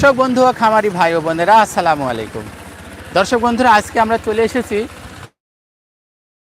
দর্শক বন্ধু ও খামারি ভাই ও বোনেরা আসসালামু আলাইকুম। দর্শক বন্ধুরা আজকে আমরা চলে এসেছি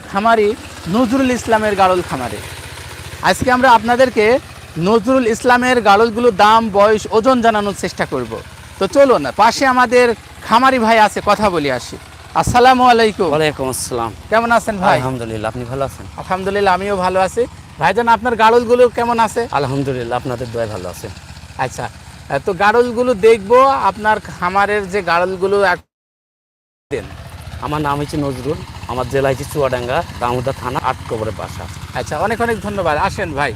খামারি নজরুল ইসলামের গাড়ল খামারে। আজকে আমরা আপনাদেরকে নজরুল ইসলামের গাড়লগুলোর দাম বয়স ওজন জানানোর চেষ্টা করব। তো চলুন পাশে আমাদের খামারি ভাই আছে কথা বলি আসি। আসসালামু আলাইকুম। ওয়ালাইকুম আসসালাম। কেমন আছেন ভাই? আলহামদুলিল্লাহ আপনি ভালো আছেন? আলহামদুলিল্লাহ আমিও ভালো আছি। ভাইজান আপনার গাড়লগুলো কেমন আছে? আলহামদুলিল্লাহ আপনাদের দয় ভালো আছে। আচ্ছা তো গাড়লগুলো দেখব আপনার খামারের যে গাড়লগুলো দেন। আমার নাম হচ্ছে নজরুল আমার জেলা হচ্ছে চুয়াডাঙ্গা দামোদা থানা আট কবরের বাসা। আচ্ছা অনেক অনেক ধন্যবাদ। আসেন ভাই।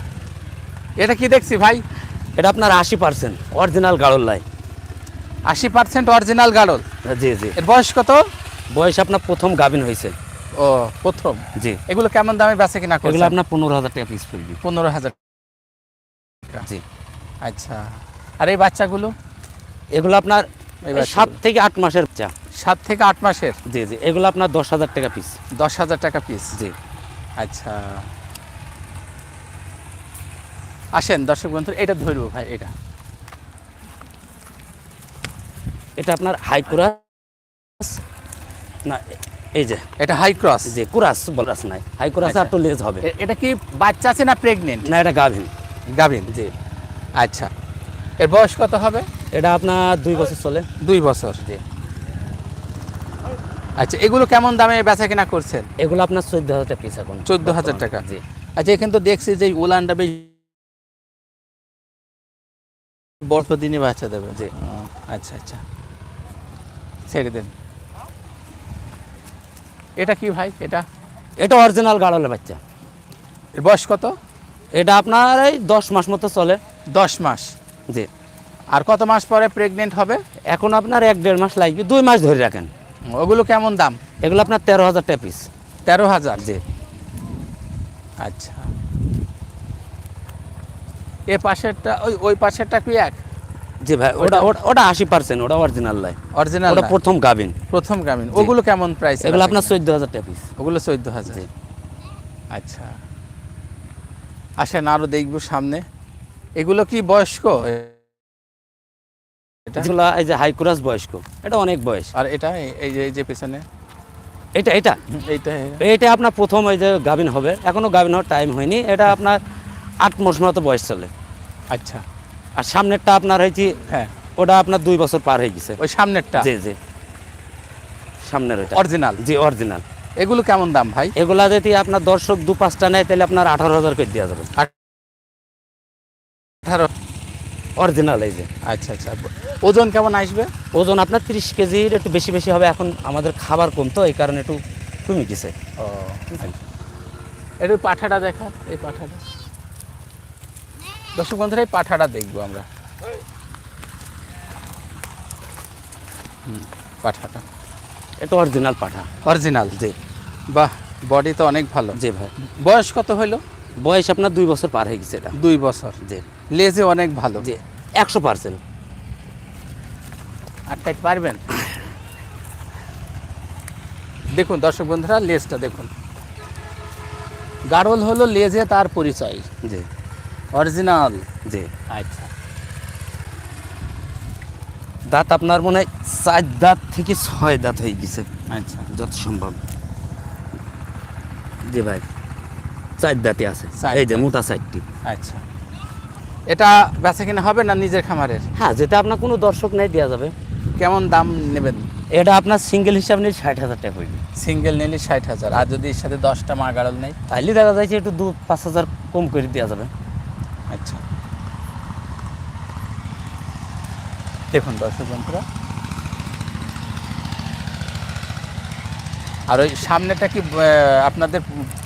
এটা কি দেখছি ভাই? এটা আপনার আশি পার্সেন্ট অরিজিনাল গাড়ল লাই আশি পার্সেন্ট অরিজিনাল গাড়ল জি জি। এর বয়স কত? বয়স আপনার প্রথম গাভিন হয়েছে। ও প্রথম? জি। এগুলো কেমন দামে বেচে কিনা এগুলো আপনার পনেরো হাজার টাকা পিস পড়বে। পনেরো হাজার জি। আচ্ছা। আর এই বাচ্চাগুলো? এগুলো আপনার সাত থেকে আট মাসের চা। সাত থেকে আট মাসের? জি জি এগুলো আপনার দশ হাজার টাকা পিস দশ হাজার টাকা পিস জি। আচ্ছা। আসেন দর্শক বন্ধু এটা ধরবো ভাই এটা। এটা আপনার হাই কুরাস না এই যে। এটা হাই ক্রস যে কুরাস বলাস নাই। হাই কুরাস। আর তো লেজ হবে। এটা কি বাচ্চা আছে না প্রেগনেন্ট না এটা গাভিন। গাভিন। জি। আচ্ছা। এর বয়স কত হবে? এটা আপনার দুই বছর চলে। দুই বছর। জি। আচ্ছা এগুলো কেমন দামে বেচা কিনা করছেন? এগুলো আপনার চোদ্দ হাজার টাকা পিস এখন। 14,000 টাকা। জি। আচ্ছা এখানে তো দেখছি যে উলানটা বেশ বর্ষ দিনে বাচ্চা দেবে। জি। আচ্ছা আচ্ছা। ছেড়ে দেন। এটা কি ভাই? এটা? এটা অরিজিনাল গাড়লের বাচ্চা। এর বয়স কত? এটা আপনার এই দশ মাস মতো চলে। দশ মাস। জি। আর কত মাস পরে প্রেগনেন্ট হবে? এখন আপনার এক দেড় মাস লাগবে দুই মাস ধরে রাখেন। ওগুলো কেমন দাম? এগুলো আপনার তেরো হাজার টাকা পিস তেরো হাজার? জি। আচ্ছা। এ পাশেরটা ওই ওই পাশেরটা কি এক? জি ভাই ওটা ওটা- আশি পার্সেন্ট ওটা অরিজিনাল লাই। অরিজিনাল ওটা প্রথম গাভিন। প্রথম গ্রামীণ ওগুলো কেমন প্রাইস এগুলো আপনার চোদ্দ হাজার টাকা পিস ওগুলো চোদ্দ হাজার। আচ্ছা। আসেন আরও দেখব সামনে। এগুলো কি বয়স্ক? এগুলো এই যে হাই কুরাস বয়স্ক। এটা অনেক বয়স। আর এটা এই- এই যে এই যে পেছনে? এটা এটা? এইটা এটা আপনার প্রথম ওই যে গাভিন হবে। এখনও গাভিন হওয়ার টাইম হয়নি। এটা আপনার আট মাস মতো বয়স চলে। আচ্ছা। আর সামনেরটা আপনার হয়েছে হ্যাঁ। ওটা আপনার দুই বছর পার হয়ে গেছে। ওই সামনেরটা? জি জি। সামনের ওটা অরিজিনাল জি অরিজিনাল এগুলো কেমন দাম ভাই? এগুলা যদি আপনার দর্শক দু পাঁচটা নেয় তাহলে আপনার আঠারো হাজার করে দেওয়া যাবে। আঠারো অরিজিনাল এই যে। আচ্ছা আচ্ছা। ওজন কেমন আসবে? ওজন আপনার তিরিশ কেজির একটু বেশি বেশি হবে। এখন আমাদের খাবার কম তো এই কারণে একটু কমে গেছে। ও এটা পাঠাটা দেখা এই পাঠাটা। দর্শক বন্ধুরা এই পাঠাটা দেখব আমরা। পাঠাটা। এটা অরিজিনাল পাঠা। অরিজিনাল জি। বাহ বডি তো অনেক ভালো। জি ভাই। বয়স কত হইল? বয়স আপনার দুই বছর পার হয়ে গেছে এটা। দুই বছর। জি। লেজে অনেক ভালো। জি একশো পার্সেন্ট। আটকাইতে পারবেন? দেখুন দর্শক বন্ধুরা লেজটা দেখুন। গাড়ল হলো লেজে তার পরিচয়। জি। অরিজিনাল। জি। আচ্ছা। দাঁত আপনার মনে হয় চার দাঁত থেকে ছয় দাঁত হয়ে গেছে। আচ্ছা। যত সম্ভব। জি ভাই চার দাঁতে আছে। এই যে মোটা চারটি। আচ্ছা। এটা বেচা কিনা হবে না নিজের খামারের? হ্যাঁ যেটা আপনার কোনো দর্শক নেই দেওয়া যাবে। কেমন দাম নেবেন? এটা আপনার সিঙ্গেল হিসাব নিয়ে ষাট হাজার টাকা হইবে। সিঙ্গেল নিলে ষাট হাজার। আর যদি এর সাথে দশটা মা গাড়াল নেই? তাহলে দেখা যাচ্ছে একটু দু পাঁচ হাজার কম করে দেওয়া যাবে। আচ্ছা। দেখুন দর্শক বন্ধুরা আর ওই সামনেটা কি আপনাদের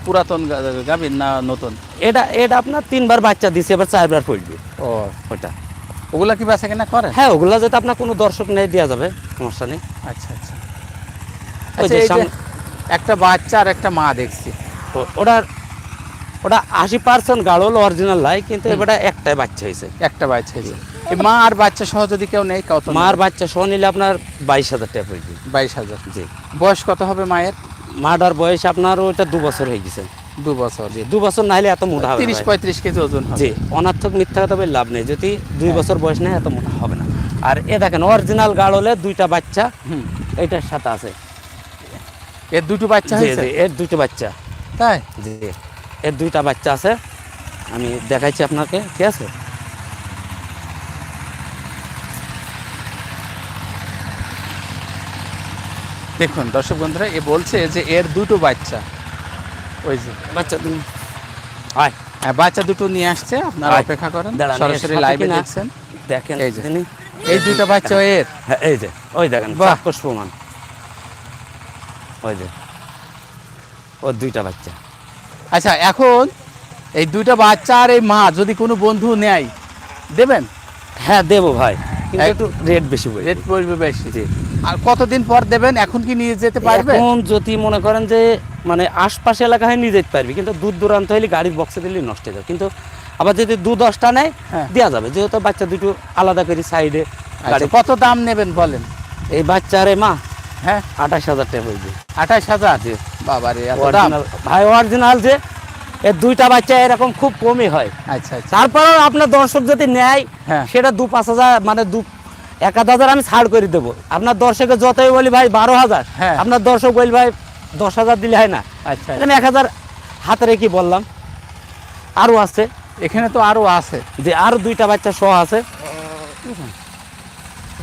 পুরাতন গা- গাভীর না নতুন? এটা এটা আপনার তিনবার বাচ্চা দিছে এবার চারবার পড়বে ও। ওটা। ওগুলা কি বেচা কিনা করে হ্যাঁ ওগুলা যাতে আপনার কোনো দর্শক নেই দেওয়া যাবে সমস্যা নেই। আচ্ছা আচ্ছা। আচ্ছা একটা বাচ্চা আর একটা মা দেখছি। ও- ওটার ওটা আশি পার্সেন্ট গাড়ল অরিজিনাল লাই কিন্তু এবারে একটাই বাচ্চা হয়েছে। একটা বাচ্চা হয়েছে। মা আর বাচ্চা সহ যদি কেউ নেই কত মার বাচ্চা সহ নিলে আপনার বাইশ হাজার টাকা পড়বে বাইশ হাজার। জি। বয়স কত হবে মায়ের? মাটার বয়স আপনার ওইটা দু বছর হয়ে গেছে। দু বছর। জি দু বছর নাইলে এত মোটা হবে তিরিশ পঁয়ত্রিশ কেজি ওজন জি অনার্থক মিথ্যা কথা বলে লাভ নেই। যদি দুই বছর বয়স নেই এত মোটা হবে না। আর এ দেখেন অরিজিনাল গাড় হলে দুইটা বাচ্চা হুম। এইটার সাথে আছে। এর দুটো বাচ্চা হয়েছে? এর দুটো বাচ্চা। তাই? জি এর দুইটা বাচ্চা আছে। আমি দেখাইছি আপনাকে ঠিক আছে? দেখুন দর্শক বন্ধুরা এ বলছে যে এর দুটো বাচ্চা। ওই যে। বাচ্চা হয় হ্যাঁ, বাচ্চা দুটো নিয়ে আসছে আপনারা অপেক্ষা করেন। সরাসরি লাইভে দেখছেন। দেখেন এই যে। এই দুটো বাচ্চা এর। হ্যাঁ এই যে। ওই দেখেন বাহ। প্রমাণ। ওই যে। ওর দুইটা বাচ্চা। আচ্ছা এখন এই দুইটা বাচ্চা আর এই মা যদি কোনো বন্ধু নেয় দেবেন? হ্যাঁ দেবো ভাই। কিন্তু একটু রেট বেশি রেট পড়বে বেশি। আর কতদিন পর দেবেন? এখন কি নিয়ে যেতে পারবে? এখন যদি মনে করেন যে মানে আশপাশে এলাকায় নিয়ে যেতে পারবি কিন্তু দূর দূরান্ত হলে গাড়ির বক্সে দিলে নষ্ট হয়ে যাবে। কিন্তু আবার যদি দু দশটা নেয় হ্যাঁ। দেওয়া যাবে। যেহেতু বাচ্চা দুটো আলাদা করে সাইডে আচ্ছা, কত দাম নেবেন বলেন? এই বাচ্চারে মা হ্যাঁ। আঠাশ হাজার টাকা হয়ে আঠাশ হাজার? বাবারে এত ভাই অরিজিনাল যে এর দুইটা বাচ্চা এরকম খুব কমই হয়। আচ্ছা আচ্ছা। তারপরেও আপনার দর্শক যদি নেয় হ্যাঁ। সেটা দু পাঁচ হাজার মানে দু এক হাজার আমি ছাড় করে দেবো। আপনার দর্শকে যতই বলি ভাই বারো হাজার। হ্যাঁ। আপনার দর্শক বলি ভাই দশ হাজার দিলে হয় না। আচ্ছা। এখানে এক হাজার হাতে রেখে বললাম। আরও আছে। এখানে তো আরও আছে। যে আরও দুইটা বাচ্চা সহ আছে।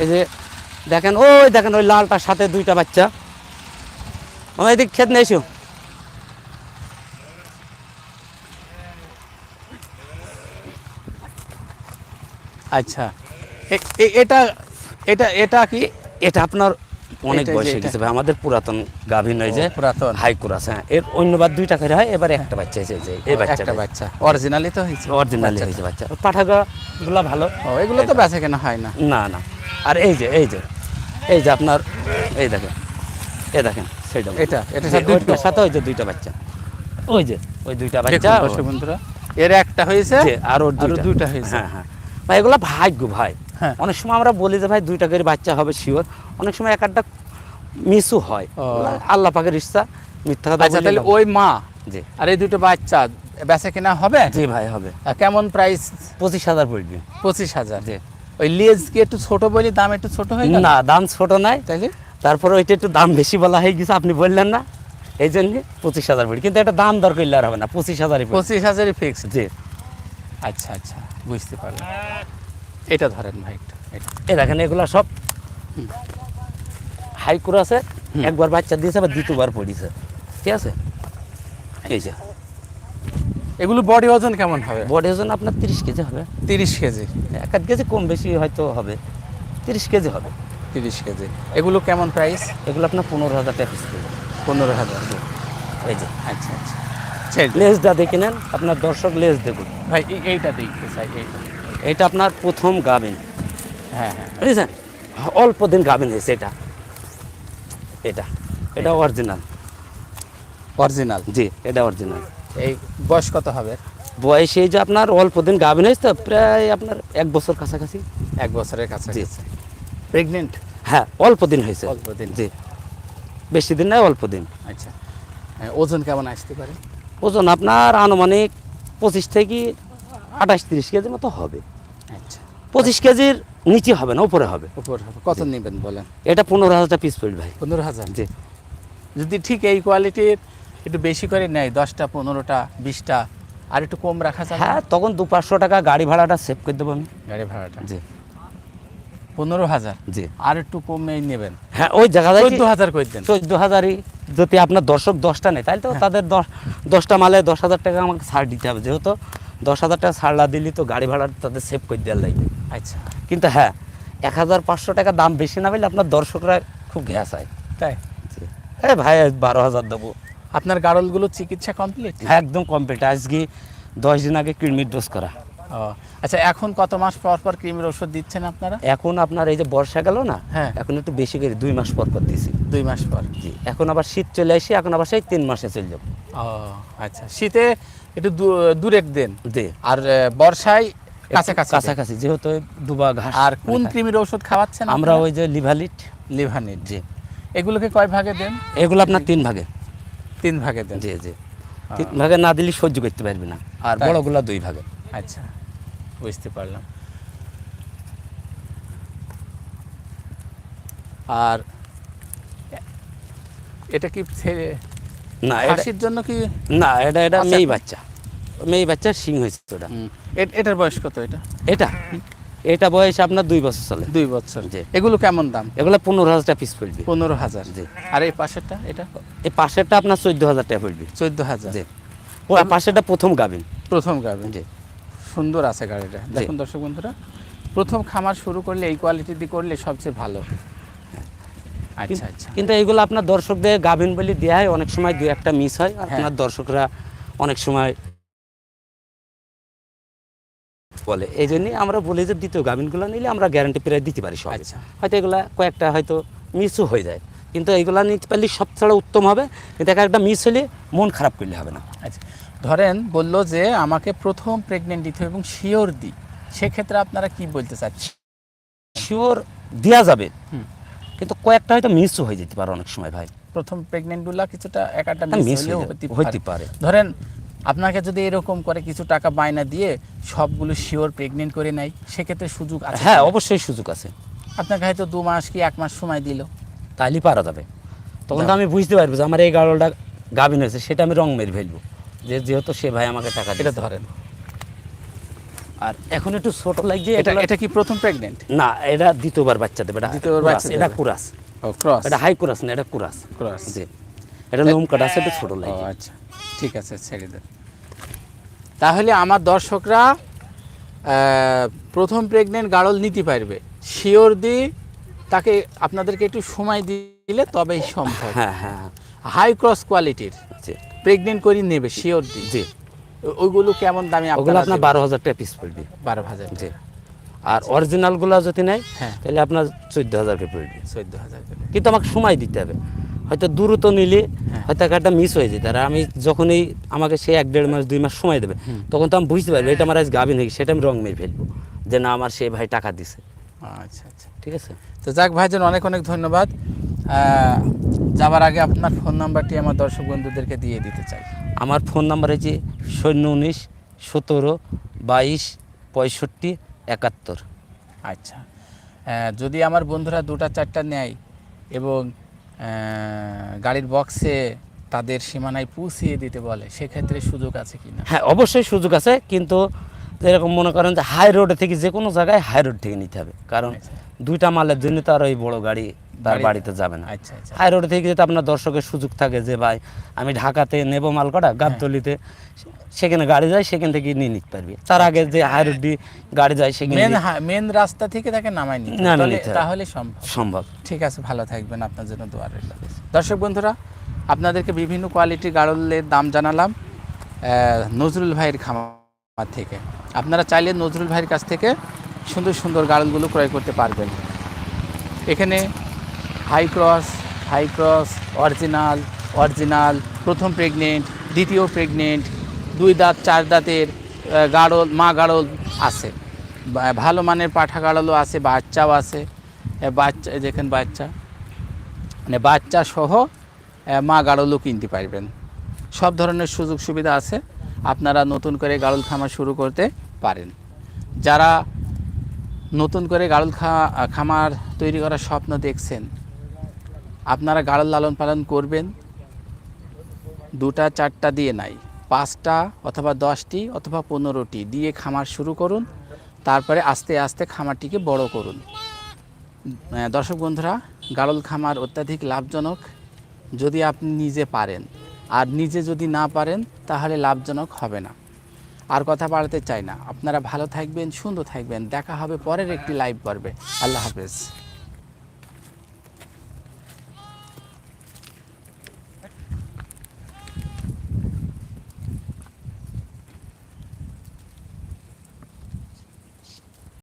এই যে দেখেন ওই দেখেন ওই লালটার সাথে দুইটা বাচ্চা। আমার এদিক খেত এসো। আচ্ছা। এটা এটা এটা কি? এটা আপনার অনেক বয়স। গেছে ভাই আমাদের পুরাতন গাভীন নয় যে পুরাতন। হাই ক্রাস হ্যাঁ। এর অন্যবার দুইটা করে হয় এবারে একটা বাচ্চা এসে যে এই বাচ্চা একটা বাচ্চা। অরিজিনালি তো হয়েছে। অরিজিনালি। হয়েছে বাচ্চা। পাঠাগা গুলা ভালো? ও এগুলো তো বেচা কেনা হয় না। না না। আর এই যে এই যে এই যে আপনার এই দেখেন এই দেখেন সেটা এটা, এটা যে সাথে দুটো? সাথে ওই যে দুইটা বাচ্চা। ওই যে ওই দুইটা বাচ্চা। বন্ধুরা এর একটা হয়েছে আর ওর আরও দুইটা হয়েছে। হ্যাঁ হ্যাঁ। ভাই এগুলো ভাগ্য ভাই। অনেক সময় আমরা বলি যে ভাই দুইটা করে বাচ্চা হবে শিওর অনেক সময় এক একটা মিসও হয়। আল্লাহ পাকের ইচ্ছা মিথ্যা কথা আচ্ছা তাহলে ওই মা জি। আর এই দুটো বাচ্চা বেচা কেনা হবে? জি ভাই হবে। কেমন প্রাইস পঁচিশ হাজার পড়বে। পঁচিশ হাজার। জি। ওই লেজ কি একটু ছোট বলি? দাম একটু ছোট হয়ে না দাম ছোট নাই। তাইলে তারপরে ওইটা একটু দাম বেশি বলা হয়ে গেছে আপনি বললেন না। এই জন্য পঁচিশ হাজার পড়ি কিন্তু একটা দাম দর করলে আর হবে না পঁচিশ হাজারই পঁচিশ হাজারই ফিক্স জি। আচ্ছা আচ্ছা বুঝতে পারলাম। এটা ধরেন ভাই একটু। এই দেখেন এগুলা সব হাই আছে একবার বাচ্চা দিয়েছে আবার দ্বিতীয়বার পড়িছে। ঠিক আছে? এই যে। এগুলো বডি ওজন কেমন হবে? বডি ওজন আপনার তিরিশ কেজি হবে। তিরিশ কেজি। এক আধ কেজি কম বেশি হয়তো হবে। তিরিশ কেজি হবে। তিরিশ কেজি। এগুলো কেমন প্রাইস এগুলো আপনার পনেরো হাজার টাকা পিস। পনেরো হাজার। এই যে আচ্ছা আচ্ছা। লেজটা দেখে নেন আপনার দর্শক লেজ দেখুন। ভাই এইটা দেখতে চাই এইটা এটা আপনার প্রথম গাবিন হ্যাঁ হ্যাঁ। বুঝেছেন? অল্প দিন গাবিন হয়েছে এটা। এটা এটা অরিজিনাল অরিজিনাল জি এটা অরিজিনাল এই বয়স কত হবে? বয়সে এই যে আপনার অল্প দিন গাবিন হয়েছে তো প্রায় আপনার এক বছর কাছাকাছি। এক বছরের কাছে জি। প্রেগনেন্ট হ্যাঁ অল্প দিন হয়েছে। অল্প দিন। জি। বেশি দিন নয় অল্প দিন। আচ্ছা। ওজন কেমন আসতে পারে? ওজন আপনার আনুমানিক পঁচিশ থেকে আঠাশ তিরিশ কেজি মতো হবে। আচ্ছা। পঁচিশ কেজির নিচে হবে না উপরে হবে? উপর হবে। কত নেবেন বলেন? এটা পনেরো হাজার পিস পড়বে ভাই। পনেরো হাজার? জি। যদি ঠিক এই কোয়ালিটির একটু বেশি করে নেয় দশটা পনেরোটা বিশটা আর একটু কম রাখা যাবে? হ্যাঁ তখন দু পাঁচশো টাকা গাড়ি ভাড়াটা সেভ করে দেবো আমি। গাড়ি ভাড়াটা? জি। পনেরো হাজার? জি। আর একটু কমে নেবেন? হ্যাঁ ওই জায়গা চোদ্দ হাজার করে দেন। চোদ্দ হাজারই যদি আপনার দর্শক দশটা নেয় তাহলে তো তাদের দশ দশটা মালে দশ হাজার টাকা আমাকে ছাড় দিতে হবে যেহেতু দশ হাজার টাকা ছাড় না দিলে তো গাড়ি ভাড়া তাদের সেভ করে দেওয়ার লাগবে। আচ্ছা। কিন্তু হ্যাঁ এক হাজার পাঁচশো টাকা দাম বেশি না পেলে আপনার দর্শকরা খুব গ্যাস হয়। তাই? হ্যাঁ ভাই বারো হাজার দেবো। আপনার গাড়লগুলো চিকিৎসা কমপ্লিট হ্যাঁ একদম কমপ্লিট আজকে দশ দিন আগে কৃমির ডোজ করা। ও আচ্ছা এখন কত মাস পর পর কৃমির ওষুধ দিচ্ছেন আপনারা? এখন আপনার এই যে বর্ষা গেল না হ্যাঁ। এখন একটু বেশি করে দুই মাস পর পর দিছি। দুই মাস পর। জি এখন আবার শীত চলে আসি এখন আবার সেই তিন মাসে চলে যাব। ও আচ্ছা। শীতে একটু দূ- দূরেক দেন। আর বর্ষায় কাছাকাছি কাছাকাছি যেহেতু দুবা ঘাস। আর কোন কৃমির ওষুধ খাওয়াচ্ছেন আমরা ওই যে লিভালিট। লিভানিট। জি। এগুলোকে কয় ভাগে দেন? এগুলো আপনার তিন ভাগে। তিন ভাগে দেন। জি জি। তিন ভাগে না দিলে সহ্য করতে পারবি না। আর? বড়গুলা দুই ভাগে। আচ্ছা বুঝতে পারলাম। আর এটা কি ছেলে না খাসির জন্য কি না এটা এটা আচ্ছা। মেয়ে বাচ্চা। মেয়ে বাচ্চা সিং হয়েছে ওটা। এটার বয়স কত এটা? এটা? এটা বয়স আপনার দুই বছর চলে। দুই বছর। জি। এগুলো কেমন দাম? এগুলো পনেরো হাজার টাকা পিস পড়বে। পনেরো হাজার। জি। আর এই পাশেরটা এটা? এই পাশেরটা আপনার চোদ্দ হাজার টাকা পড়বে। চোদ্দ হাজার। জি। ও পাশেরটা প্রথম গাবিন প্রথম গাবে জি। সুন্দর আছে গাড়িটা। দেখুন দর্শক বন্ধুরা প্রথম খামার শুরু করলে এই কোয়ালিটি দিয়ে করলে সবচেয়ে ভালো। আচ্ছা আচ্ছা। কিন্তু এইগুলো আপনার দর্শকদের গাভিন বলি দেওয়া হয় অনেক সময় দু একটা মিস হয়। হ্যাঁ। আপনার দর্শকরা অনেক সময় বলে। এই জন্যই আমরা বলি যে দ্বিতীয় গাভিনগুলো নিলে আমরা গ্যারান্টি প্রায় দিতে পারি সব আচ্ছা। হয়তো এগুলা কয়েকটা হয়তো মিসও হয়ে যায়। কিন্তু এইগুলা নিতে পারলে সব ছাড়া উত্তম হবে। কিন্তু এক একটা মিস হলে মন খারাপ করলে হবে না। আচ্ছা। ধরেন বলল যে আমাকে প্রথম প্রেগনেন্ট দিতে হবে এবং শিওর দিই। সেক্ষেত্রে আপনারা কি বলতে চাচ্ছেন? শিওর দেওয়া যাবে। হুম। কিন্তু কয়েকটা হয়তো মিসও হয়ে যেতে পারে অনেক সময় ভাই। প্রথম প্রেগনেন্টগুলো কিছুটা এক একটা মিস হইতে পারে। পারে। ধরেন আপনাকে যদি এরকম করে কিছু টাকা বায়না দিয়ে সবগুলো শিওর প্রেগনেন্ট করে নেয় সেক্ষেত্রে সুযোগ আছে হ্যাঁ অবশ্যই সুযোগ আছে। আপনাকে হয়তো দু মাস কি এক মাস সময় দিল। তাইলে পারা যাবে। তখন তো আমি বুঝতে পারব যে আমার এই গাড়লটা গাভিন হয়েছে সেটা আমি রং মেরে ফেলব। যে যেহেতু সে ভাই আমাকে টাকা এটা ধরেন। আর এখন একটু ছোট লাগছে এটা এটা কি প্রথম প্রেগনেন্ট না এটা দ্বিতীয়বার বাচ্চা দেবে এটা দ্বিতীয়বার বাচ্চা এটা। কুরাস। ও ক্রস এটা হাই কুরাস না এটা কুরাস। ক্রস। জি। এটা লোম কাটা আছে একটু ছোট ও লাগছে। আচ্ছা। ঠিক আছে ছেড়ে দেন। তাহলে আমার দর্শকরা প্রথম প্রেগনেন্ট গাড়ল নিতে পারবে। শিওর দি তাকে আপনাদেরকে একটু সময় দিলে তবেই সম্ভব। হ্যাঁ হ্যাঁ। হাই ক্রস কোয়ালিটির প্রেগনেন্ট করে নেবে শিওর দি। জি। ওইগুলো কেমন দামে ওগুলো আপনার বারো হাজার টাকা পিস পড়বে। বারো হাজার জি। আর অরিজিনালগুলো যদি নেয় হ্যাঁ। তাহলে আপনার চোদ্দ হাজার টাকা পড়বে। চোদ্দ হাজার করে। কিন্তু আমাকে সময় দিতে হবে। হয়তো দ্রুত নিলে হ্যাঁ। হয়তো একটা মিস হয়ে যেত। আর আমি যখনই আমাকে সে এক দেড় মাস দুই মাস সময় দেবে তখন তো আমি বুঝতে পারব এটা আমার আজ গাভিন হয়ে সেটা আমি রং মেরে ফেলব যে না আমার সে ভাই টাকা দিছে। আচ্ছা আচ্ছা। ঠিক আছে? তো যাক ভাইজান অনেক অনেক ধন্যবাদ। যাবার আগে আপনার ফোন নাম্বারটি আমার দর্শক বন্ধুদেরকে দিয়ে দিতে চাই। আমার ফোন নাম্বার হচ্ছে শূন্য উনিশ সতেরো বাইশ পঁয়ষট্টি একাত্তর। আচ্ছা। যদি আমার বন্ধুরা দুটা চারটা নেয় এবং গাড়ির বক্সে তাদের সীমানায় পৌঁছিয়ে দিতে বলে সেক্ষেত্রে সুযোগ আছে কি না? হ্যাঁ অবশ্যই সুযোগ আছে কিন্তু এরকম মনে করেন যে হাই রোডে থেকে যে কোনো জায়গায় হাই রোড থেকে নিতে হবে। কারণ আচ্ছা। দুইটা মালের জন্য তো আর ওই বড় গাড়ি তার বাড়িতে। যাবে না। আচ্ছা আচ্ছা। হাই রোড থেকে যদি আপনার দর্শকের সুযোগ থাকে যে ভাই আমি ঢাকাতে নেব মাল কটা গাবতলিতে সেখানে গাড়ি যায় সেখান থেকে নিয়ে নিতে পারবি। তার আগে যে হাই রোড দিয়ে গাড়ি যায় সেখানে মেন মেন রাস্তা থেকে তাকে নামাই নিতে। তাহলে- সম্ভব। সম্ভব। ঠিক আছে ভালো থাকবেন। আপনার জন্য দোয়া রইল। দর্শক বন্ধুরা আপনাদেরকে বিভিন্ন কোয়ালিটির গাড়লের দাম জানালাম নজরুল ভাইয়ের খামার থেকে। আপনারা চাইলে নজরুল ভাইয়ের কাছ থেকে সুন্দর সুন্দর গাড়লগুলো ক্রয় করতে পারবেন। এখানে high cross high cross, original original, প্রথম প্রেগনেন্ট, দ্বিতীয় প্রেগনেন্ট, দুই দাঁত, চার দাঁতের গাড়ল মা গাড়ল আছে। ভালো মানের পাঠা গাড়লও আছে, বাচ্চাও আছে বাচ্চা দেখেন বাচ্চা মানে বাচ্চা সহ মা গাড়লও কিনতে পারবেন। সব ধরনের সুযোগ সুবিধা আছে, আপনারা নতুন করে গাড়ল খামার শুরু করতে পারেন। যারা নতুন করে গাড়ল খা- খামার তৈরি করার স্বপ্ন দেখছেন আপনারা গাড়ল লালন পালন করবেন। দুটা, চারটা দিয়ে নাই। পাঁচটা অথবা দশটি অথবা পনেরোটি দিয়ে খামার শুরু করুন। তারপরে আস্তে আস্তে খামারটিকে বড় করুন। দর্শক বন্ধুরা, গাড়ল খামার অত্যাধিক লাভজনক যদি আপনি নিজে পারেন। আর নিজে যদি না পারেন, তাহলে লাভজনক হবে না। আর কথা বাড়াতে চাই না। আপনারা ভালো থাকবেন, সুন্দর থাকবেন। দেখা হবে পরের একটি লাইভ পর্বে। আল্লাহ হাফেজ।